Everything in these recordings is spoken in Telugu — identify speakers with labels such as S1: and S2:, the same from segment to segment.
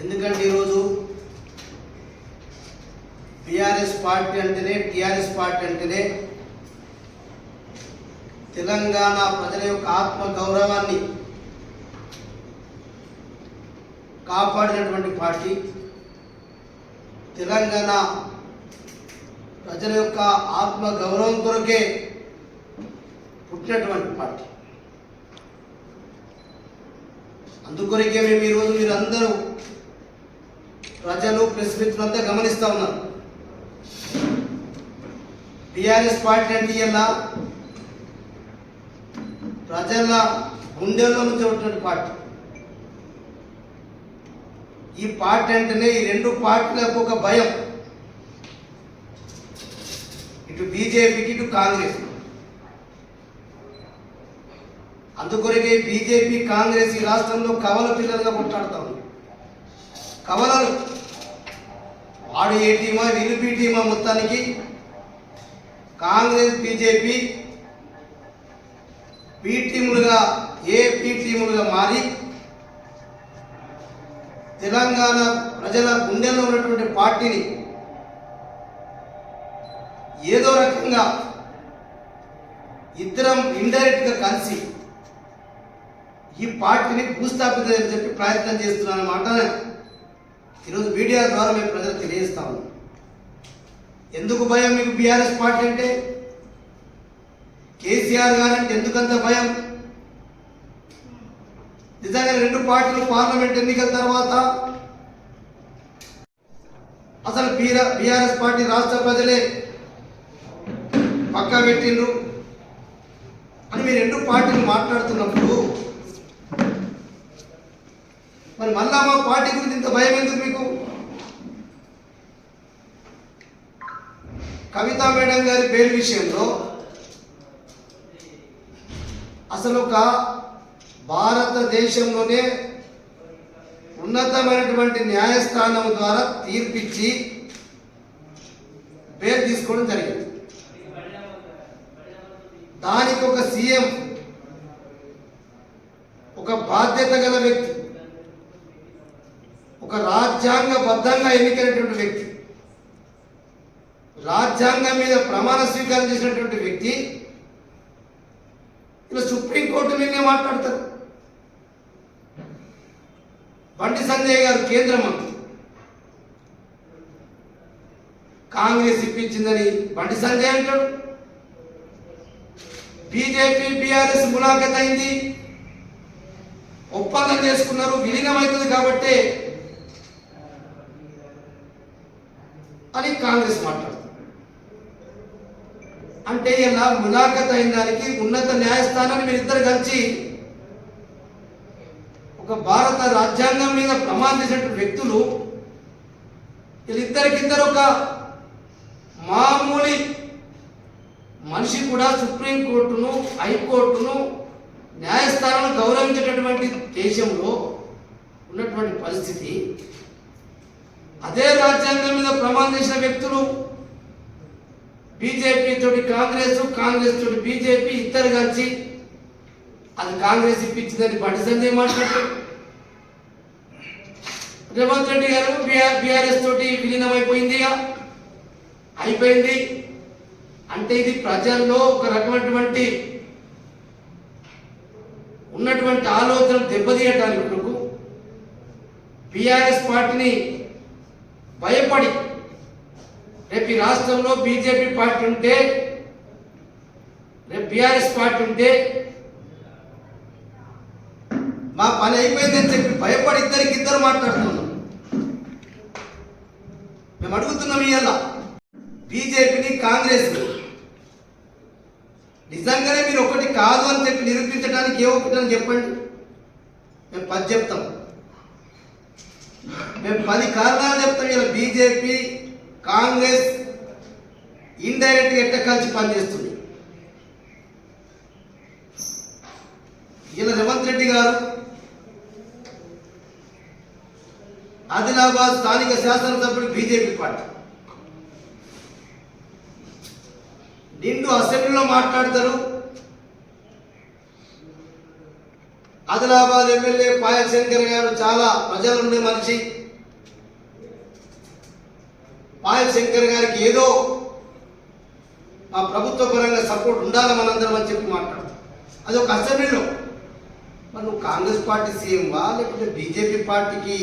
S1: ఎందుకంటే ఈరోజు బీఆర్ఎస్ పార్టీ అంటేనే టీఆర్ఎస్ పార్టీ అంటేనే తెలంగాణ ప్రజల యొక్క ఆత్మ గౌరవాన్ని కాపాడినటువంటి పార్టీ. తెలంగాణ ప్రజల యొక్క ఆత్మ గౌరవం కొరకే పుట్టినటువంటి పార్టీ. అందుకొరకే మేము ఈరోజు మీరందరూ ప్రజలు ప్రెస్ మిత్రులంతా గమనిస్తూ ఉన్నారు. టిఆర్ఎస్ పార్టీ అంటే ఇలా ప్రజల గుండెల్లో నుంచి ఉన్నటువంటి పార్టీ. ఈ పార్టీ అంటేనే ఈ రెండు పార్టీలకు ఒక భయం. ఇటు బీజేపీకి ఇటు కాంగ్రెస్. అందుకొరకే బీజేపీ కాంగ్రెస్ ఈ రాష్ట్రంలో కవల పిల్లలుగా కొట్లాడుతా ఉంది. కవలలు వాడు ఏ టీమా వీళ్ళు బి టీమా మొత్తానికి. కాంగ్రెస్ బీజేపీ బి టీములుగా ఏ టీములుగా మారి తెలంగాణ ప్రజల గుండెల్లో ఉన్నటువంటి పార్టీని ఏదో రకంగా ఇద్దరం ఇండైరెక్ట్గా కలిసి ఈ పార్టీని భూస్థాపితం చెప్పి ప్రయత్నం చేస్తున్నానమాట ఈరోజు మీడియా ద్వారా మేము ప్రజలకు తెలియజేస్తాము ఎందుకు భయం మీకు బీఆర్ఎస్ పార్టీ అంటే? కేసీఆర్ గారంటే ఎందుకంత భయం? నిజంగా రెండు పార్టీలు పార్లమెంట్ ఎన్నికల తర్వాత అసలు బీఆర్ఎస్ పార్టీ రాష్ట్ర ప్రజలే పక్కా పెట్టిండ్రు అని మీరు రెండు పార్టీలు మాట్లాడుతున్నప్పుడు మరి మళ్ళా మా పార్టీ గురించి ఇంత భయం ఎందుకు మీకు? కవితా మేడం గారి పేరు విషయంలో అసలు ఒక భారతదేశంలోనే ఉన్నతమైనటువంటి న్యాయస్థానం ద్వారా తీర్పిచ్చి పేరు తీసుకోవడం జరిగింది. దానికి ఒక సీఎం ఒక బాధ్యత గల వ్యక్తి రాజ్యాంగబద్ధంగా ఎన్నికైనటువంటి వ్యక్తి రాజ్యాంగం మీద ప్రమాణ స్వీకారం చేసినటువంటి వ్యక్తి ఇలా సుప్రీంకోర్టు మీదనే మాట్లాడతారు. బండి సంజయ్ గారు కేంద్ర మంత్రి. కాంగ్రెస్ ఇప్పించిందని బండి సంజయ్ అంటాడు. బీజేపీ బీఆర్ఎస్ ములాఖత్ అయింది ఒప్పందం చేసుకున్నారు విలీనం అవుతుంది కాబట్టి అని కాంగ్రెస్ మాట్లాడుతుంది. అంటే ఇలా ములాఖత్ అయిన దానికి ఉన్నత న్యాయస్థానాన్ని మీరిద్దరు కలిసి ఒక భారత రాజ్యాంగం మీద ప్రమాణం చేసినటువంటి వ్యక్తులు వీళ్ళిద్దరికిద్దరు ఒక మామూలు మనిషి కూడా సుప్రీంకోర్టును హైకోర్టును న్యాయస్థానాలను గౌరవించేటటువంటి దేశంలో ఉన్నటువంటి పరిస్థితి అదే రాజ్యాంగం మీద ప్రమాణం చేసిన వ్యక్తులు బీజేపీ తోటి కాంగ్రెస్ కాంగ్రెస్ తోటి బీజేపీ ఇద్దరు కలిసి అది కాంగ్రెస్ ఇప్పించిందని బండి సంజయ్ మాట్లాడారు. రేవంత్ రెడ్డి గారు బీఆర్ఎస్ తోటి విలీనం అయిపోయింది అయిపోయింది. అంటే ఇది ప్రజల్లో ఒక రకమైనటువంటి ఉన్నటువంటి ఆలోచన దెబ్బతీయటానికి కొరకు బీఆర్ఎస్ పార్టీని భయపడి. రేపు ఈ రాష్ట్రంలో బీజేపీ పార్టీ ఉంటే రేపు బీఆర్ఎస్ పార్టీ ఉంటే మా పని అయిపోయిందని చెప్పి భయపడి ఇద్దరికి ఇద్దరు మాట్లాడుతున్నాం మేము అడుగుతున్నాం ఇవాళ బీజేపీని కాంగ్రెస్ నిజంగానే మీరు ఒకటి కాదు అని చెప్పి నిరూపించడానికి ఏ ఒకటి అని చెప్పండి. మేము పది చెప్తాం. మేము పది కారణాలు చెప్తాం ఇలా బీజేపీ కాంగ్రెస్ ఇండైరెక్ట్ ఎట్ట కలిసి పనిచేస్తుంది? ఇలా రేవంత్ రెడ్డి గారు ఆదిలాబాద్ స్థానిక శాసనసభ్యుడు బీజేపీ పార్టీ. నిండు అసెంబ్లీలో మాట్లాడతారు. ఆదిలాబాద్ ఎమ్మెల్యే పాయల్ శంకర్ గారు చాలా ప్రజలుండే మనిషి. పాయల్ శంకర్ గారికి ఏదో మా ప్రభుత్వ పరంగా సపోర్ట్ ఉండాలి మనందరం అని చెప్పి మాట్లాడతాం. అది ఒక అసెంబ్లీలో. మరి నువ్వు కాంగ్రెస్ పార్టీ సీఎంవా? లేకపోతే బీజేపీ పార్టీకి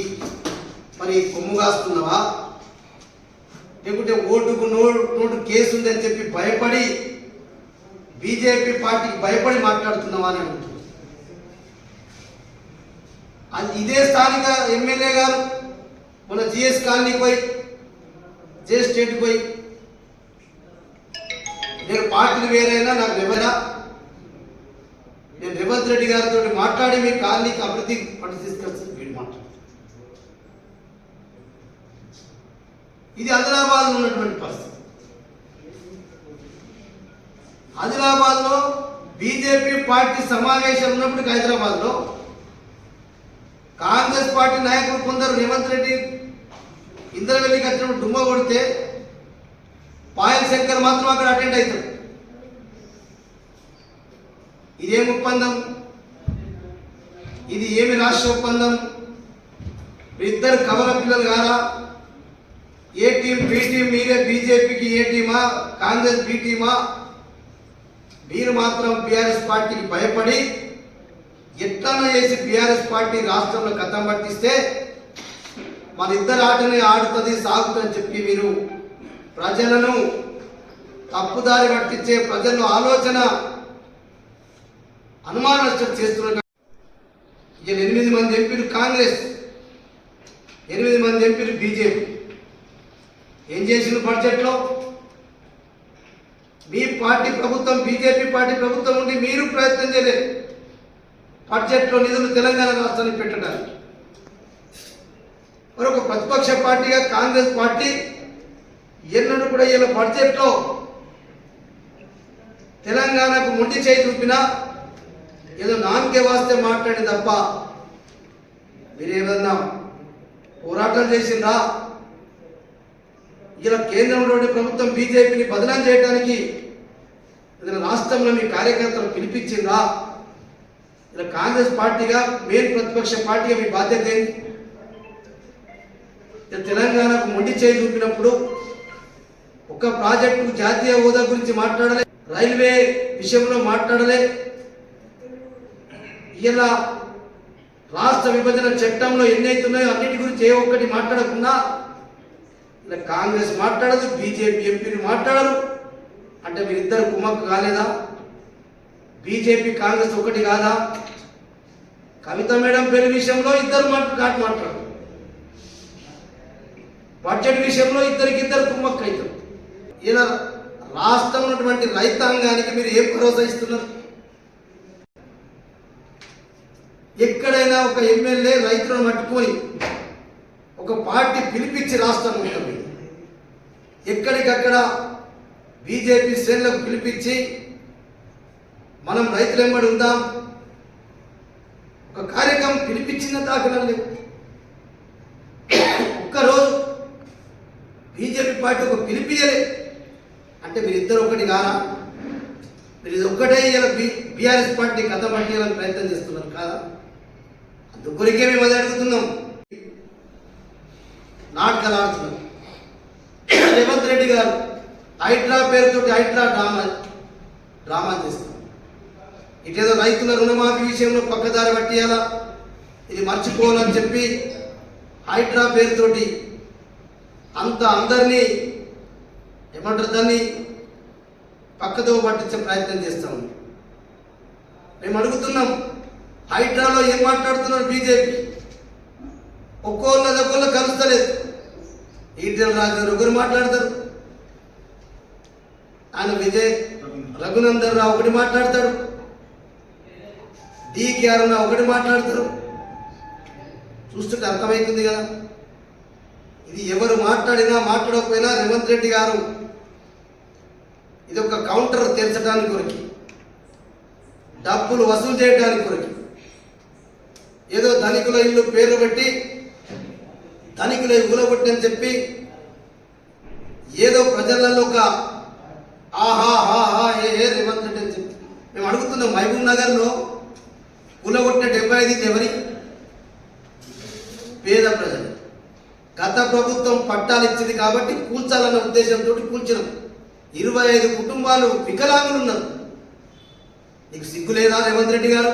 S1: మరి కొమ్ము కాస్తున్నావా? లేకుంటే ఓటుకు నోటు నోటు కేసు ఉందని చెప్పి భయపడి బీజేపీ పార్టీకి భయపడి మాట్లాడుతున్నావా అని అడుగుతున్నా అది ఇదే స్థానిక ఎమ్మెల్యే గారు మన జిఎస్ కాలనీకి పోయి జే స్టేట్ పోయి. నేను పార్టీలు వేరైనా నాకు ఎవరా? నేను రేవంత్ రెడ్డి గారితో మాట్లాడి మీ కాలనీకి అభివృద్ధి పట్టు తీసుకొచ్చి వీడు మాట్లాడు. ఇది ఆదిలాబాద్లో ఉన్నటువంటి పరిస్థితి. ఆదిలాబాద్లో బీజేపీ పార్టీ సమావేశం ఉన్నప్పుడు హైదరాబాద్లో కాంగ్రెస్ పార్టీ నాయకులు కొందరు రేవంత్ రెడ్డి ఇంద్రవెల్లికి వచ్చినప్పుడు డుమ్మ కొడితే పాయల్ శంకర్ మాత్రం అక్కడ అటెండ్ అవుతాడు. ఇదేం ఒప్పందం? ఇది ఏమి రాష్ట్ర ఒప్పందం? ఇద్దరు కవల పిల్లలు కారా ఏ టీం బి టీం మీరే బీజేపీకి ఏ టీమా? కాంగ్రెస్ బి టీమా? మీరు మాత్రం బీఆర్ఎస్ పార్టీకి భయపడి ఎట్లన్నా చేసి బీఆర్ఎస్ పార్టీ రాష్ట్రంలో కథం పట్టిస్తే మన ఇద్దరు ఆటని ఆడుతుంది సాగుతుందని చెప్పి మీరు ప్రజలను తప్పుదారి పట్టించే ప్రజల్లో ఆలోచన అనుమానం చేస్తున్నారు. ఎనిమిది మంది ఎంపీలు కాంగ్రెస్ ఎనిమిది మంది ఎంపీలు బీజేపీ. ఏం చేసిన బడ్జెట్లో? మీ పార్టీ ప్రభుత్వం బీజేపీ పార్టీ ప్రభుత్వం ఉండి మీరు ప్రయత్నం చేయలేదు. బడ్జెట్లో నిధులు తెలంగాణ రాష్ట్రానికి పెట్టడానికి. మరి ఒక ప్రతిపక్ష పార్టీగా కాంగ్రెస్ పార్టీ? ఎన్నడూ కూడా ఇలా బడ్జెట్లో తెలంగాణకు మొండి చేయి చూపినా ఏదో నామకే వాస్తే మాట్లాడి తప్ప మీరు ఏమన్నా పోరాటం చేసిందా ఇలా కేంద్రంలోని ప్రభుత్వం బీజేపీని బదనాం చేయడానికి ఏదైనా రాష్ట్రంలో మీ కార్యకర్తలు పిలిపించిందా ఇలా కాంగ్రెస్ పార్టీగా మెయిన్ ప్రతిపక్ష పార్టీగా మీ బాధ్యత ఏంటి తెలంగాణకు మొండి చేయి చూపినప్పుడు ఒక ప్రాజెక్టు జాతీయ హోదా గురించి మాట్లాడలే రైల్వే విషయంలో మాట్లాడలే. ఇలా రాష్ట్ర విభజన చట్టంలో ఎన్నైతున్నాయో అన్నిటి గురించి ఏ ఒక్కటి మాట్లాడకుండా ఇలా కాంగ్రెస్ మాట్లాడదు బీజేపీ ఎంపీలు మాట్లాడరు. అంటే మీరిద్దరు కుమ్మక్కు కాలేదా? బీజేపీ కాంగ్రెస్ ఒకటి కాదా? కవిత మేడం పేరు విషయంలో ఇద్దరు మాట్లాడు మాట్లాడరు. బడ్జెట్ విషయంలో ఇద్దరికి ఇద్దరు ఇలా రాష్ట్రం ఉన్నటువంటి రైతాంగానికి మీరు ఏం భరోసా ఇస్తున్నారు? ఎక్కడైనా ఒక ఎమ్మెల్యే రైతులను పట్టుకొని ఒక పార్టీ పిలిపించి రాష్ట్రం ఉంటుంది ఎక్కడికక్కడ బీజేపీ శ్రేణులకు పిలిపించి మనం రైతులు ఎంబడి ఉందాం. ఒక కార్యక్రమం పిలిపించిన దాఖలా లేదు బీజేపీ పార్టీ ఒక పిలిపియలే. అంటే మీరిద్దరు ఒకటి కాదా? మీరు ఇది ఒక్కటే ఇలా బీ బీఆర్ఎస్ పార్టీ కథ పట్టేయాలని ప్రయత్నం చేస్తున్నారు కాదా? అందుకొరికే మేము అది అడుగుతున్నాం. నాటకాలు ఆడుతున్నాం రేవంత్ రెడ్డి గారు హైడ్రా పేరుతోటి హైడ్రా డ్రామా డ్రామా చేస్తున్నాం ఇటేదో రైతుల రుణమాఫీ విషయంలో పక్కదారి పట్టేయాలా ఇది మర్చిపోవాలని చెప్పి హైడ్రా పేరుతోటి అంత అందరినీ ఏమంటారు? దాన్ని పక్కతో పట్టించే ప్రయత్నం చేస్తాం. మేము అడుగుతున్నాం హైడ్రాలో ఏం మాట్లాడుతున్నారు బీజేపీ? ఒక్కోళ్ళది ఒక్కోళ్ళు కలుస్తలేదు. ఈటెల రాజు గారు ఒకరు మాట్లాడతారు. ఆయన విజయ్ రఘునందన్ రావు ఒకటి మాట్లాడతాడు డికేఆర్ ఒకటి మాట్లాడతారు. చూస్తుంటే అర్థమవుతుంది కదా. ఇది ఎవరు మాట్లాడినా మాట్లాడకపోయినా రేవంత్ రెడ్డి గారు ఇది ఒక కౌంటర్ తెరచడానికి కొరికి. డబ్బులు వసూలు చేయడానికి కొరికి. ఏదో ధనికుల ఇల్లు పేరు పెట్టి ధనికుల ఊలగొట్టని చెప్పి ఏదో ప్రజలలో ఒక ఆహా హా హా ఏ ఏ రేవంత్ రెడ్డి అని చెప్పి. మేము అడుగుతున్నాం మహబూబ్ నగర్లో కూలగొట్టిన డెబ్బై ఐదు ఎవరి? పేద ప్రజలు. గత ప్రభుత్వం పట్టాలు ఇచ్చింది కాబట్టి కూల్చాలన్న ఉద్దేశంతో కూల్చినాం ఇరవై ఐదు కుటుంబాలు వికలాంగులు ఉన్నారు నీకు సిగ్గు లేదా రేవంత్ రెడ్డి గారు?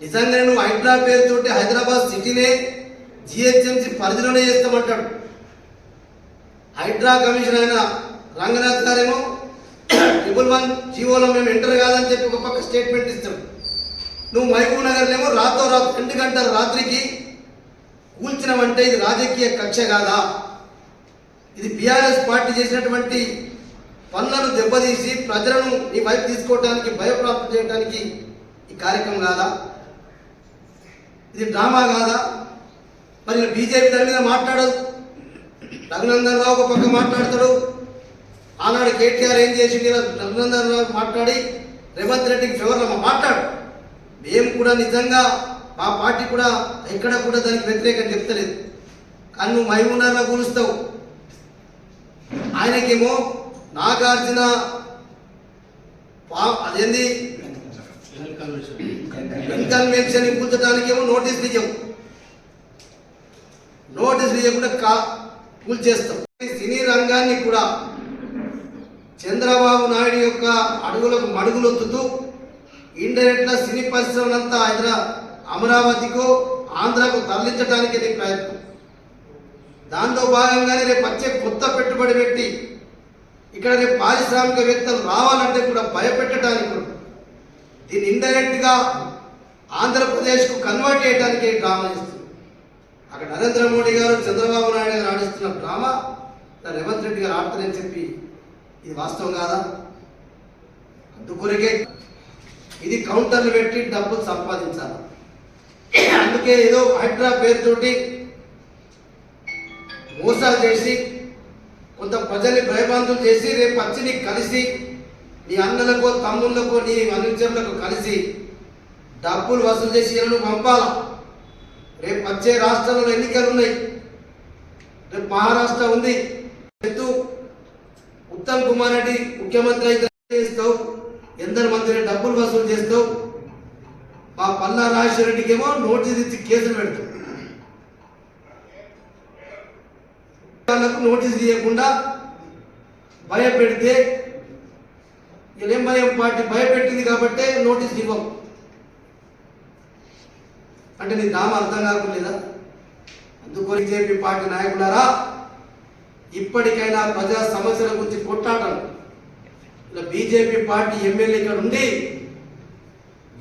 S1: నిజంగా నువ్వు హైడ్రా పేరుతోటి హైదరాబాద్ సిటీనే జిహెచ్ఎంసీ పరిధిలోనే చేస్తామంటాడు. హైడ్రా కమిషన్ అయిన రంగనాథ్ గారేమో ట్రిపుల్ వన్ జీవోలో మేము ఎంటర్ కాదని చెప్పి ఒక పక్క స్టేట్మెంట్ ఇస్తాం. నువ్వు మహబూబ్ నగర్లేమో రాతో రాత్రి రెండు గంటల రాత్రికి కూల్చినవంటే ఇది రాజకీయ కక్ష కాదా? ఇది బీఆర్ఎస్ పార్టీ చేసినటువంటి పనులను దెబ్బతీసి ప్రజలను నీ వైపు తీసుకోవడానికి భయప్రాప్తం చేయడానికి ఈ కార్యక్రమం కాదా? ఇది డ్రామా కాదా? మరి బీజేపీ దాని మీద మాట్లాడదు రఘునందన్ రావు ఒక పక్క మాట్లాడతాడు. ఆనాడు కేటీఆర్ ఏం చేసింది రఘునందన్ రావు మాట్లాడి రేవంత్ రెడ్డికి ఫేవర్లో మాట్లాడు. మేము కూడా నిజంగా మా పార్టీ కూడా ఎక్కడ కూడా దానికి వ్యతిరేకం చెప్తలేదు. కానీ నువ్వు మహబూబ్నగర్లో కూలుస్తావు. ఆయనకేమో నాగార్జున అదేంది? ఇన్కన్వెన్షన్ కూల్చడానికేమో నోటీస్ నిజం నోటీస్ ఇవ్వకుండా కా కూల్చేస్తాం సినీ రంగాన్ని కూడా చంద్రబాబు నాయుడు యొక్క అడుగులకు మడుగులొత్తుతూ ఇండైరెక్ట్గా సినీ పరిశ్రమలంతా హైదరాబాద్ అమరావతికో ఆంధ్రాకు తరలించడానికి నీ ప్రయత్నం. దాంతో భాగంగానే రేపు వచ్చే కొత్త పెట్టుబడి పెట్టి ఇక్కడ రేపు పారిశ్రామికవేత్తలు రావాలంటే కూడా భయపెట్టడానికి దీన్ని ఇండైరెక్ట్గా ఆంధ్రప్రదేశ్కు కన్వర్ట్ చేయడానికి డ్రామా ఇస్తుంది అక్కడ నరేంద్ర మోడీ గారు చంద్రబాబు నాయుడు గారు ఆడిస్తున్న డ్రామా రేవంత్ రెడ్డి గారు ఆడతారని చెప్పి ఇది వాస్తవం కాదా? అందుకొరకే ఇది కౌంటర్లు పెట్టి డబ్బులు సంపాదించాలి. అందుకే ఏదో హైడ్రా పేరుతోటి మోసాలు చేసి కొంత ప్రజల్ని భయభ్రాంతులు చేసి రేపు వచ్చి నీకు కలిసి నీ అన్నలకో తమ్ముళ్ళకో నీ అనుచరులకు కలిసి డబ్బులు వసూలు చేసి ఇళ్ళను పంపాల? రేపు వచ్చే రాష్ట్రంలో ఎన్నికలు ఉన్నాయి. రేపు మహారాష్ట్ర ఉంది. ఎత్తు ఉత్తమ్ కుమార్ రెడ్డి ముఖ్యమంత్రి అయితే చేస్తావు? ఎందరు మంది డబ్బులు వసూలు చేస్తావు? మా పల్లా రాజేశ్వర రెడ్డికి ఏమో నోటీస్ ఇచ్చి కేసులు పెడతావు వాళ్ళకు నోటీస్ ఇవ్వకుండా భయపెడితే ఏం భయం? పార్టీ భయపెట్టింది కాబట్టే నోటీస్ ఇవ్వం. అంటే నీ దామ అర్థం కాకుండా అందుకని బీజేపీ పార్టీ నాయకులారా ఇప్పటికైనా ప్రజా సమస్యల గురించి కొట్లాడాలి ఇలా బీజేపీ పార్టీ ఎమ్మెల్యే ఇక్కడ ఉండి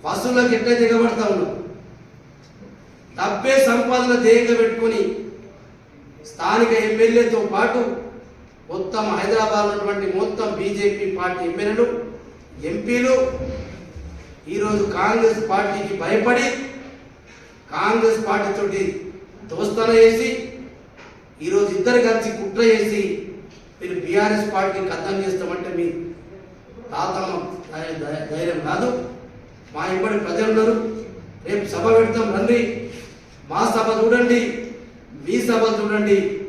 S1: వసూళ్ళకి ఎట్లా దిగబడతా ఉన్నాం డబ్బే సంపాదన ధ్యేయంగా పెట్టుకొని స్థానిక ఎమ్మెల్యేతో పాటు మొత్తం హైదరాబాద్ ఉన్నటువంటి మొత్తం బీజేపీ పార్టీ ఎమ్మెల్యేలు ఎంపీలు ఈరోజు కాంగ్రెస్ పార్టీకి భయపడి కాంగ్రెస్ పార్టీతోటి దోస్తన చేసి ఈరోజు ఇద్దరు కలిసి కుట్ర చేసి మీరు బీఆర్ఎస్ పార్టీకి అర్థం చేస్తామంటే మీ తాతమ్మ ధైర్యం కాదు. మా ఇంబడి ప్రజలు ఉన్నారు. రేపు సభ పెడతాం రండి. మా సభ చూడండి. మీ సభ చూడండి.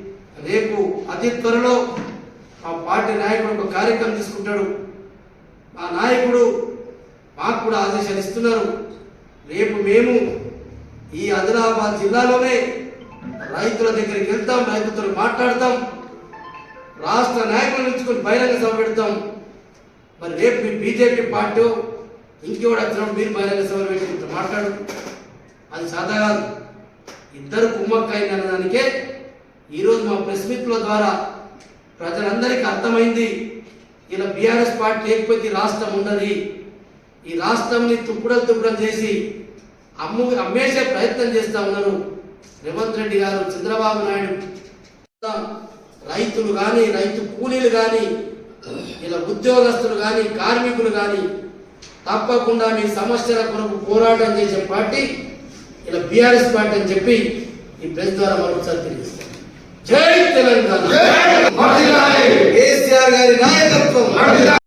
S1: రేపు అతి త్వరలో మా పార్టీ నాయకుడు ఒక కార్యక్రమం తీసుకుంటాడు. మా నాయకుడు మాకు కూడా ఆదేశాలు ఇస్తున్నారు. రేపు మేము ఈ ఆదిలాబాద్ జిల్లాలోనే రైతుల దగ్గరికి వెళ్తాం రైతులతో మాట్లాడతాం. రాష్ట్ర నాయకులను నుంచుకొని బహిరంగ సభ పెడతాం. మరి రేపు బీజేపీ పార్టీ ఇంకెవడు వచ్చినప్పుడు మీరు బహిరంగ సభలు పెట్టి ఇంత మాట్లాడు? అది సాదా కాదు. ఇద్దరు కుమ్మక్కైంది అన్నదానికే ఈరోజు మా ప్రెస్ మీట్ల ద్వారా ప్రజలందరికీ అర్థమైంది ఇలా బీఆర్ఎస్ పార్టీ లేకపోతే రాష్ట్రం ఉండదు. ఈ రాష్ట్రంని తుప్పుడలు తుప్పుడం చేసి అమ్ము అమ్మేసే ప్రయత్నం చేస్తా ఉన్నారు రేవంత్ రెడ్డి గారు చంద్రబాబు నాయుడు. రైతులు కానీ రైతు కూలీలు కానీ ఇలా ఉద్యోగస్తులు కానీ కార్మికులు కానీ తప్పకుండా మీ సమస్యల కొరకు పోరాటం చేసే పార్టీ ఇలా బీఆర్ఎస్ పార్టీ అని చెప్పి ఈ ప్రెస్ ద్వారా మరొకసారి తెలియజేస్తాను. జై తెలంగాణ. కేసీఆర్ గారి నాయకత్వం.